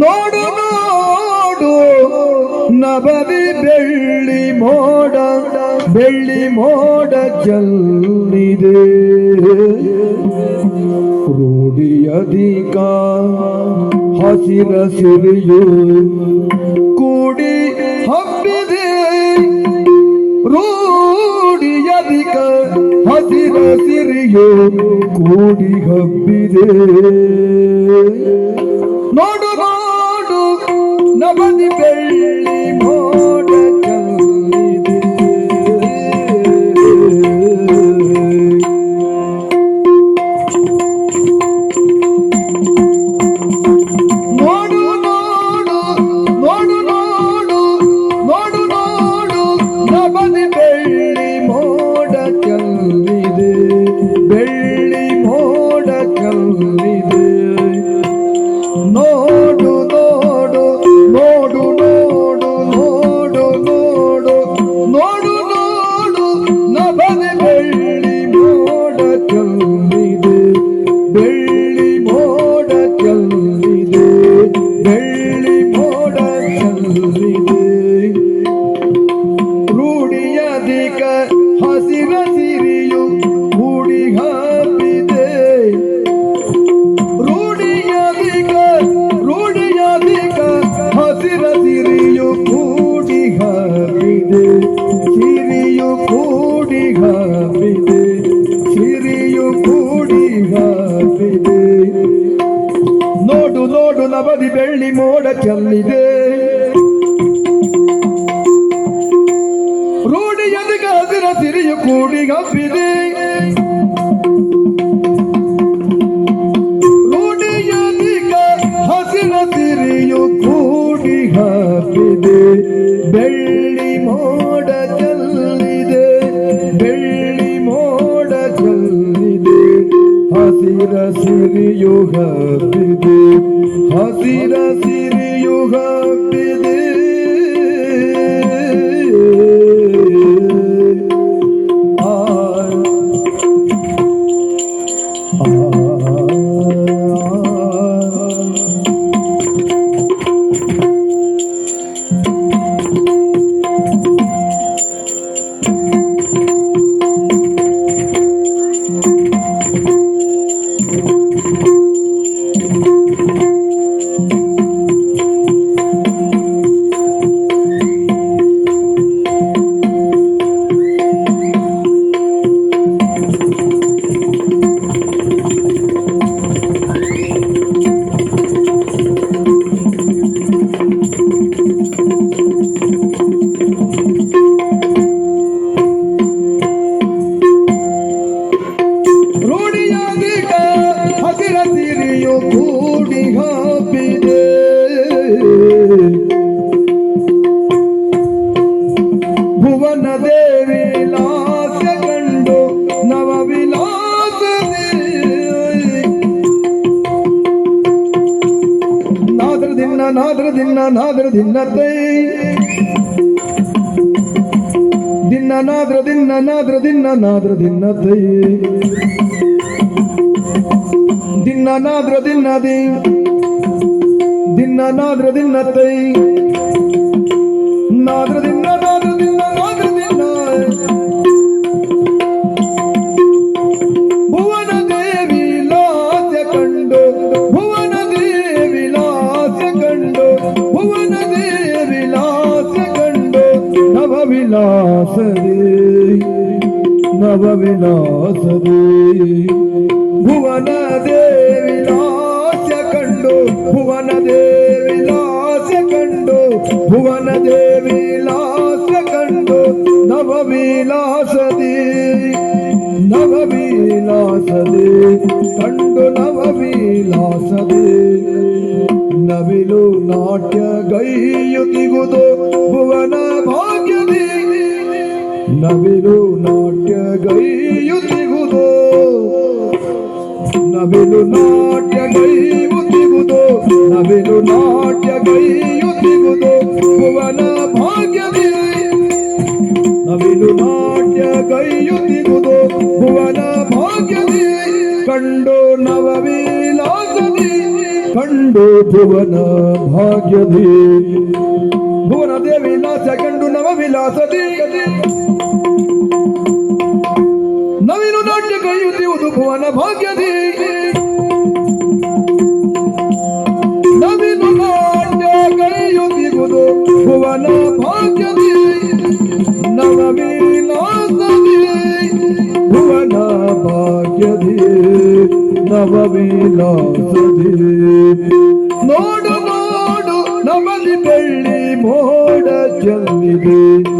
ನೋಡು ನೋಡು ನಬದಿ ಬೆಳ್ಳಿ ಮೋಡ ಬೆಳ್ಳಿ ಮೋಡ ಜಲ್ಲಿದೆ. ರೂಢಿಯಧಿಕ ಹಸಿರ ಸಿರಿಯು ಕೂಡಿ ಹಬ್ಬಿದೆ. ರೂಢಿಯಧಿಕ ಹಸಿರ ಸಿರಿಯು ಕೂಡಿ ಹಬ್ಬಿದೆ. nobody pay ನೋಡು ನಬದಿ ಬೆಳ್ಳಿ ಮೋಡ ಚೆಲ್ಲಿದೆ. ರೂಢಿಯಧಿಕ ಹಸಿರ ಸಿರಿಯು ಕೂಡಿ ಹಬ್ಬಿದೆ. ರೂಢಿಯಧಿಕ ಹಸಿರ ಸಿರಿಯು ಕೂಡಿ ಹಬ್ಬಿದೆ. ಬೆಳ್ಳಿ ಮೋಡ ಚೆಲ್ಲಿದೆ. ಬೆಳ್ಳಿ ಮೋಡ ಚೆಲ್ಲಿದೆ. ಹಸಿರ ಸಿರಿಯು ಹಬ್ಬಿದೆ. ಹಸಿರ ಸಿರಿಯುಗ ಬಿದೆ ಸಿರಿಯು ಕೂಡಿ ಹಾಪಿದೆ. ಭುವನ ದೇವಿ ಲಾಸ ಕಂಡು ನವ ವಿಲಾಸ ನಾದ್ರ ದಿನ್ನ ನಾದ್ರ ದಿನ್ನ ನಾದ್ರ ದಿನ್ನತೈ ದಿನ್ನ ನಾದ್ರ ದಿನ್ನ ನಾದ್ರ ದಿನ್ನ ನಾದ್ರ ದಿನ ನಾದ್ರ ದಿನ್ನದಿ ದಿನ್ನ ದಿನ ನಾದ್ರ ದಿನ ತೈ ನಾದ್ರ ದಿನ್ನ ನಾದ್ರ ದಿನ್ನ ನಾದ್ರ ದಿನ್ನ ಭುವನ ದೇವಿ ಲಾಸ್ಯ ಕಂಡು ಭುವನ ದೇವಿ ಲಾಸ್ಯ ಕಂಡು ಭುವನ ದೇವಿ ಲಾಸ್ಯ ಕಂಡು ನವ ವಿಲಾಸದೇ ನವ ವಿಲಾಸದೇ ಭುವನ ದೇವಿ ಲಾಸ್ಯ ಕಂಡು ಭುವನ ದೇವಿ ಲಾಸ್ಯ ಕಂಡು ಭುವನ ದೇವಿ ಲಾಸ್ಯ ಕಂಡು ನವ ವಿಲಾಸದಿ ನವ ವಿಲಾಸದಿ ಕಂಡು ನವ ವಿಲಾಸದಿ ನವಿಲು ನಾಟ್ಯ ಗೈಯುತಿಗುದು ಭುವನ ಭಾಗ್ಯದಿ. ನವಿಲು ನಾಟ್ಯ ಗೈಯುತಿಗುದು ನವಿಲು ನಾಟ್ಯ ಗೈಯುತಿಗುದು ನವಿಲು ನಾಟ್ಯ ಗೈಯುತಿಗುದು ಭುವನ ಭಾಗ್ಯದಿ ನವಿಲು ನಾಟ್ಯ ಗೈಯುತಿಗುದು ಭುವನ ಭಾಗ್ಯದಿ ಕಂಡು ನವ ವಿಲಾಸದಿ ಕಂಡು ಭುವನ ಭಾಗ್ಯದಿ ಭುವನ ದೇವಿ ಕಂಡು ನವ ವಿಲಾಸದಿ ನವೀನು ನಾಟ್ಯ ಕೈಯುತ್ತಿಯುವುದು ಭುವನ ಭಾಗ್ಯದಿ. ನವೀನು ನಾಟ್ಯ ಕೈಯುತ್ತಿಗುವುದು ಭುವನ ಭಾಗ್ಯದಿ. ನವವಿಲಾಸದಿ ಭುವನ ಭಾಗ್ಯದಿ. ನವವಿಲಾಸದಿ ನೋಡು ನೋಡು, ನಮಲಿ ಬೆಳ್ಳಿ ಮೋಡ ಚೆಲ್ಲಿದೆ.